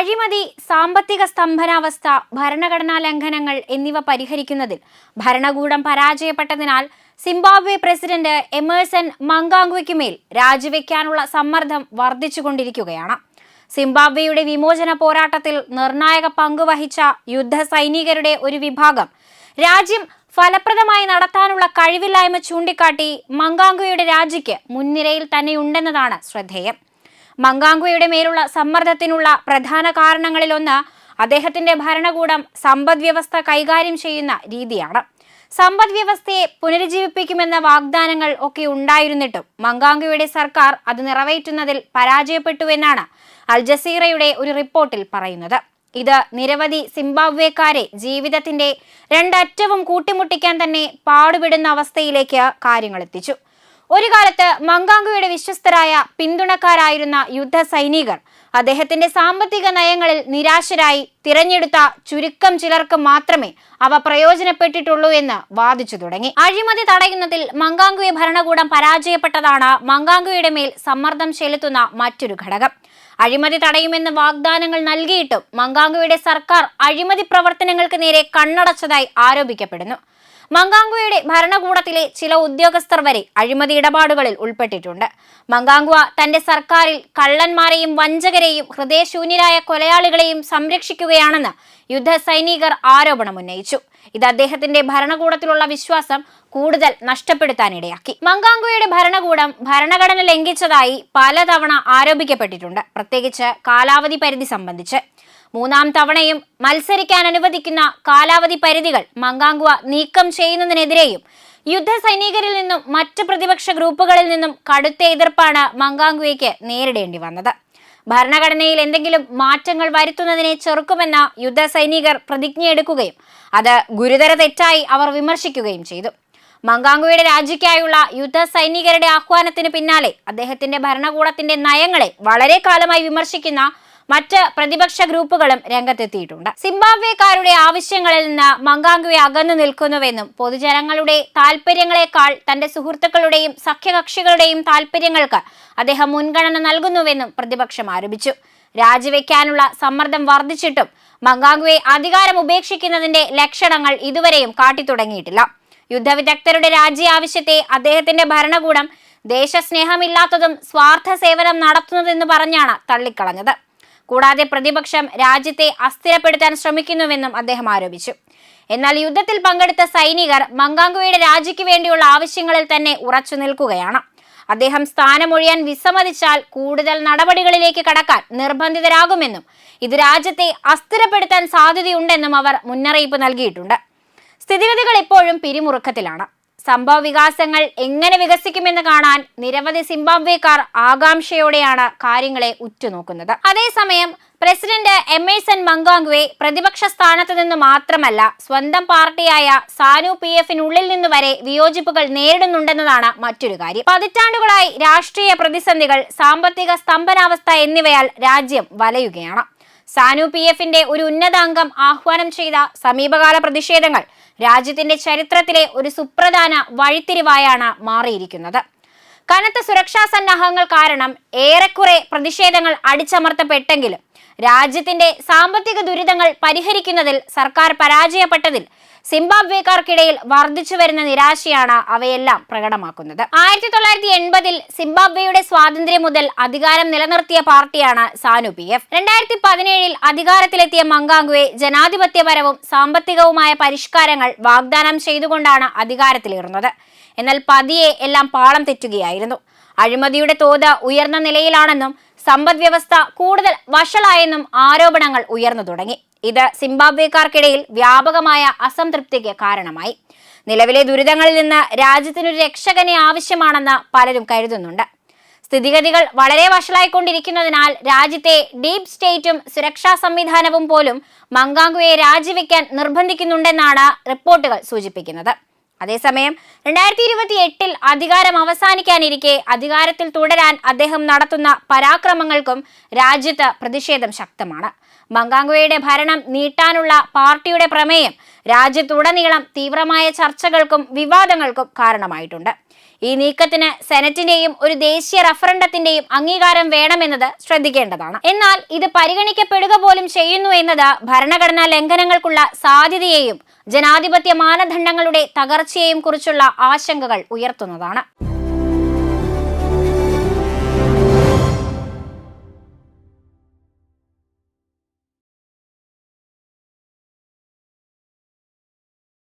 അഴിമതി സാമ്പത്തിക സ്തംഭനാവസ്ഥ ഭരണഘടനാ ലംഘനങ്ങൾ എന്നിവ പരിഹരിക്കുന്നതിൽ ഭരണകൂടം പരാജയപ്പെട്ടതിനാൽ സിംബാബ്വെ പ്രസിഡന്റ് എമേഴ്സൺ മങ്കാങ്വയ്ക്കുമേൽ രാജിവെക്കാനുള്ള സമ്മർദ്ദം വർദ്ധിച്ചുകൊണ്ടിരിക്കുകയാണ്. സിംബാബ്വെയുടെ വിമോചന പോരാട്ടത്തിൽ നിർണായക പങ്കുവഹിച്ച യുദ്ധ സൈനികരുടെ ഒരു വിഭാഗം രാജ്യം ഫലപ്രദമായി നടത്താനുള്ള കഴിവില്ലായ്മ ചൂണ്ടിക്കാട്ടി മങ്കാങ്വയുടെ രാജിക്ക് മുൻനിരയിൽ തന്നെയുണ്ടെന്നതാണ് ശ്രദ്ധേയം. മങ്കാങ്വയുടെ മേലുള്ള സമ്മർദ്ദത്തിനുള്ള പ്രധാന കാരണങ്ങളിലൊന്ന് അദ്ദേഹത്തിന്റെ ഭരണകൂടം സമ്പദ്വ്യവസ്ഥ കൈകാര്യം ചെയ്യുന്ന രീതിയാണ്. സമ്പദ്വ്യവസ്ഥയെ പുനരുജ്ജീവിപ്പിക്കുമെന്ന വാഗ്ദാനങ്ങൾ ഒക്കെ ഉണ്ടായിരുന്നിട്ടും മങ്കാങ്വയുടെ സർക്കാർ അത് നിറവേറ്റുന്നതിൽ പരാജയപ്പെട്ടുവെന്നാണ് അൽ ജസീറയുടെ ഒരു റിപ്പോർട്ടിൽ പറയുന്നത്. ഇത് നിരവധി സിംബാബ്വേക്കാരെ ജീവിതത്തിന്റെ രണ്ടറ്റവും കൂട്ടിമുട്ടിക്കാൻ തന്നെ പാടുപെടുന്ന അവസ്ഥയിലേക്ക് കാര്യങ്ങൾ എത്തിച്ചു ഒരു കാലത്ത് മങ്കാങ്കുയുടെ വിശ്വസ്തരായ പിന്തുണക്കാരായിരുന്ന യുദ്ധ സൈനികർ അദ്ദേഹത്തിന്റെ സാമ്പത്തിക നയങ്ങളിൽ നിരാശരായി തിരഞ്ഞെടുത്ത ചുരുക്കം ചിലർക്ക് മാത്രമേ അവ പ്രയോജനപ്പെട്ടിട്ടുള്ളൂ എന്ന് വാദിച്ചു തുടങ്ങി. അഴിമതി തടയുന്നതിൽ മങ്കാങ്കുയെ ഭരണകൂടം പരാജയപ്പെട്ടതാണ് മങ്കാങ്കുയുടെ മേൽ സമ്മർദ്ദം ചെലുത്തുന്ന മറ്റൊരു ഘടകം. അഴിമതി തടയുമെന്ന് വാഗ്ദാനങ്ങൾ നൽകിയിട്ടും മങ്കാങ്കുയുടെ സർക്കാർ അഴിമതി പ്രവർത്തനങ്ങൾക്ക് നേരെ കണ്ണടച്ചതായി ആരോപിക്കപ്പെടുന്നു. മങ്കാങ്കുവയുടെ ഭരണകൂടത്തിലെ ചില ഉദ്യോഗസ്ഥർ വരെ അഴിമതി ഇടപാടുകളിൽ ഉൾപ്പെട്ടിട്ടുണ്ട്. മങ്കാങ്കുവ തന്റെ സർക്കാരിൽ കള്ളന്മാരെയും വഞ്ചകരെയും ഹൃദയശൂന്യരായ കൊലയാളികളെയും സംരക്ഷിക്കുകയാണെന്ന് യുദ്ധ സൈനികർ ആരോപണം ഉന്നയിച്ചു. ഇത് അദ്ദേഹത്തിന്റെ ഭരണകൂടത്തിലുള്ള വിശ്വാസം കൂടുതൽ നഷ്ടപ്പെടുത്താനിടയാക്കി. മങ്കാങ്കുയുടെ ഭരണകൂടം ഭരണഘടന ലംഘിച്ചതായി പലതവണ ആരോപിക്കപ്പെട്ടിട്ടുണ്ട്. പ്രത്യേകിച്ച് കാലാവധി പരിധി സംബന്ധിച്ച്. മൂന്നാം തവണയും മത്സരിക്കാൻ അനുവദിക്കുന്ന കാലാവധി പരിധികൾ മങ്കാങ്കുവ നീക്കം ചെയ്യുന്നതിനെതിരെയും യുദ്ധ സൈനികരിൽ നിന്നും മറ്റ് പ്രതിപക്ഷ ഗ്രൂപ്പുകളിൽ നിന്നും കടുത്ത എതിർപ്പാണ് മങ്കാങ്കുവയ്ക്ക് നേരിടേണ്ടി വന്നത്. ഭരണഘടനയിൽ എന്തെങ്കിലും മാറ്റങ്ങൾ വരുത്തുന്നതിനെ ചെറുക്കുമെന്ന യുദ്ധ സൈനികർ പ്രതിജ്ഞയെടുക്കുകയും അത് ഗുരുതര തെറ്റായി അവർ വിമർശിക്കുകയും ചെയ്തു. മങ്കാങ്കുവയുടെ രാജിക്കായുള്ള യുദ്ധ സൈനികരുടെ ആഹ്വാനത്തിന് പിന്നാലെ അദ്ദേഹത്തിന്റെ ഭരണകൂടത്തിന്റെ നയങ്ങളെ വളരെ കാലമായി വിമർശിക്കുന്ന മറ്റ് പ്രതിപക്ഷ ഗ്രൂപ്പുകളും രംഗത്തെത്തിയിട്ടുണ്ട്. സിംബാബ്വേക്കാരുടെ ആവശ്യങ്ങളിൽ നിന്ന് മങ്കാങ്കുവെ അകന്നു നിൽക്കുന്നുവെന്നും പൊതുജനങ്ങളുടെ താല്പര്യങ്ങളെക്കാൾ തന്റെ സുഹൃത്തുക്കളുടെയും സഖ്യകക്ഷികളുടെയും താല്പര്യങ്ങൾക്ക് അദ്ദേഹം മുൻഗണന നൽകുന്നുവെന്നും പ്രതിപക്ഷം ആരോപിച്ചു. രാജിവെക്കാനുള്ള സമ്മർദ്ദം വർദ്ധിച്ചിട്ടും മങ്കാങ്കുവെ അധികാരം ഉപേക്ഷിക്കുന്നതിന്റെ ലക്ഷണങ്ങൾ ഇതുവരെയും കാട്ടിത്തുടങ്ങിയിട്ടില്ല. യുദ്ധവിദഗ്ധരുടെ രാജി ആവശ്യത്തെ അദ്ദേഹത്തിന്റെ ഭരണകൂടം ദേശസ്നേഹമില്ലാത്തതും സ്വാർത്ഥ സേവനം നടത്തുന്നതെന്ന് പറഞ്ഞാണ് തള്ളിക്കളഞ്ഞത്. കൂടാതെ പ്രതിപക്ഷം രാജ്യത്തെ അസ്ഥിരപ്പെടുത്താൻ ശ്രമിക്കുന്നുവെന്നും അദ്ദേഹം ആരോപിച്ചു. എന്നാൽ യുദ്ധത്തിൽ പങ്കെടുത്ത സൈനികർ മങ്കാങ്കുവയുടെ രാജിക്ക് വേണ്ടിയുള്ള ആവശ്യങ്ങളിൽ തന്നെ ഉറച്ചു നിൽക്കുകയാണ്. അദ്ദേഹം സ്ഥാനമൊഴിയാൻ വിസമ്മതിച്ചാൽ കൂടുതൽ നടപടികളിലേക്ക് കടക്കാൻ നിർബന്ധിതരാകുമെന്നും ഇത് രാജ്യത്തെ അസ്ഥിരപ്പെടുത്താൻ സാധ്യതയുണ്ടെന്നും അവർ മുന്നറിയിപ്പ് നൽകിയിട്ടുണ്ട്. സ്ഥിതിഗതികൾ ഇപ്പോഴും പിരിമുറുക്കത്തിലാണ്. സംഭവ വികാസങ്ങൾ എങ്ങനെ വികസിക്കുമെന്ന് കാണാൻ നിരവധി സിംബാബ്വേക്കാർ ആകാംക്ഷയോടെയാണ് കാര്യങ്ങളെ ഉറ്റുനോക്കുന്നത്. അതേസമയം പ്രസിഡന്റ് എമേഴ്സൺ മങ്കാങ്വെ പ്രതിപക്ഷ സ്ഥാനത്ത് നിന്ന് മാത്രമല്ല സ്വന്തം പാർട്ടിയായ സാനു പി എഫിനുള്ളിൽ നിന്ന് വരെ വിയോജിപ്പുകൾ നേരിടുന്നുണ്ടെന്നതാണ് മറ്റൊരു കാര്യം. പതിറ്റാണ്ടുകളായി രാഷ്ട്രീയ പ്രതിസന്ധികൾ സാമ്പത്തിക സ്തംഭനാവസ്ഥ എന്നിവയാൽ രാജ്യം വലയുകയാണ്. സാനു പി എഫിന്റെ ഒരു ഉന്നതാംഗം ആഹ്വാനം ചെയ്ത സമീപകാല പ്രതിഷേധങ്ങൾ രാജ്യത്തിന്റെ ചരിത്രത്തിലെ ഒരു സുപ്രധാന വഴിത്തിരിവായാണ് മാറിയിരിക്കുന്നത്. കനത്ത സുരക്ഷാ സന്നാഹങ്ങൾ കാരണം ഏറെക്കുറെ പ്രതിഷേധങ്ങൾ അടിച്ചമർത്തപ്പെട്ടെങ്കിലും രാജ്യത്തിന്റെ സാമ്പത്തിക ദുരിതങ്ങൾ പരിഹരിക്കുന്നതിൽ സർക്കാർ പരാജയപ്പെട്ടതിൽ സിംബാബ്വേക്കാർക്കിടയിൽ വർദ്ധിച്ചു വരുന്ന നിരാശയാണ് അവയെല്ലാം പ്രകടമാക്കുന്നത്. ആയിരത്തി തൊള്ളായിരത്തി എൺപതിൽ സിംബാബ്വേയുടെ സ്വാതന്ത്ര്യം മുതൽ അധികാരം നിലനിർത്തിയ പാർട്ടിയാണ് സാനു പി എഫ്. രണ്ടായിരത്തി പതിനേഴിൽ അധികാരത്തിലെത്തിയ മങ്കാങ്കുവെ ജനാധിപത്യപരവും സാമ്പത്തികവുമായ പരിഷ്കാരങ്ങൾ വാഗ്ദാനം ചെയ്തുകൊണ്ടാണ് അധികാരത്തിലേറുന്നത് എന്നാൽ പതിയെ എല്ലാം പാളം തെറ്റുകയായിരുന്നു. അഴിമതിയുടെ തോത് ഉയർന്ന നിലയിലാണെന്നും സമ്പദ്വ്യവസ്ഥ കൂടുതൽ വഷളായെന്നും ആരോപണങ്ങൾ ഉയർന്നു തുടങ്ങി. ഇത് സിംബാബ്വേക്കാർക്കിടയിൽ വ്യാപകമായ അസംതൃപ്തിക്ക് കാരണമായി. നിലവിലെ ദുരിതങ്ങളിൽ നിന്ന് രാജ്യത്തിനൊരു രക്ഷകനെ ആവശ്യമാണെന്ന് പലരും കരുതുന്നുണ്ട്. സ്ഥിതിഗതികൾ വളരെ വഷളായിക്കൊണ്ടിരിക്കുന്നതിനാൽ രാജ്യത്തെ ഡീപ് സ്റ്റേറ്റും സുരക്ഷാ സംവിധാനവും പോലും മങ്കാങ്കുയെ രാജിവെക്കാൻ നിർബന്ധിക്കുന്നുണ്ടെന്നാണ് റിപ്പോർട്ടുകൾ സൂചിപ്പിക്കുന്നത്. അതേസമയം രണ്ടായിരത്തി ഇരുപത്തി എട്ടിൽ അധികാരം അവസാനിക്കാനിരിക്കെ അധികാരത്തിൽ തുടരാൻ അദ്ദേഹം നടത്തുന്ന പരാക്രമങ്ങൾക്കും രാജ്യത്ത് പ്രതിഷേധം ശക്തമാണ്. മങ്കാങ്കുവയുടെ ഭരണം നീട്ടാനുള്ള പാർട്ടിയുടെ പ്രമേയം രാജ്യത്തുടനീളം തീവ്രമായ ചർച്ചകൾക്കും വിവാദങ്ങൾക്കും കാരണമായിട്ടുണ്ട്. ഈ നീക്കത്തിന് സെനറ്റിന്റെയും ഒരു ദേശീയ റഫറണ്ടത്തിന്റെയും അംഗീകാരം വേണമെന്നത് ശ്രദ്ധിക്കേണ്ടതാണ്. എന്നാൽ ഇത് പരിഗണിക്കപ്പെടുക പോലും ചെയ്യുന്നു എന്നത് ഭരണഘടനാ ലംഘനങ്ങൾക്കുള്ള സാധ്യതയെയും ജനാധിപത്യ മാനദണ്ഡങ്ങളുടെ തകർച്ചയെയും കുറിച്ചുള്ള ആശങ്കകൾ ഉയർത്തുന്നതാണ്.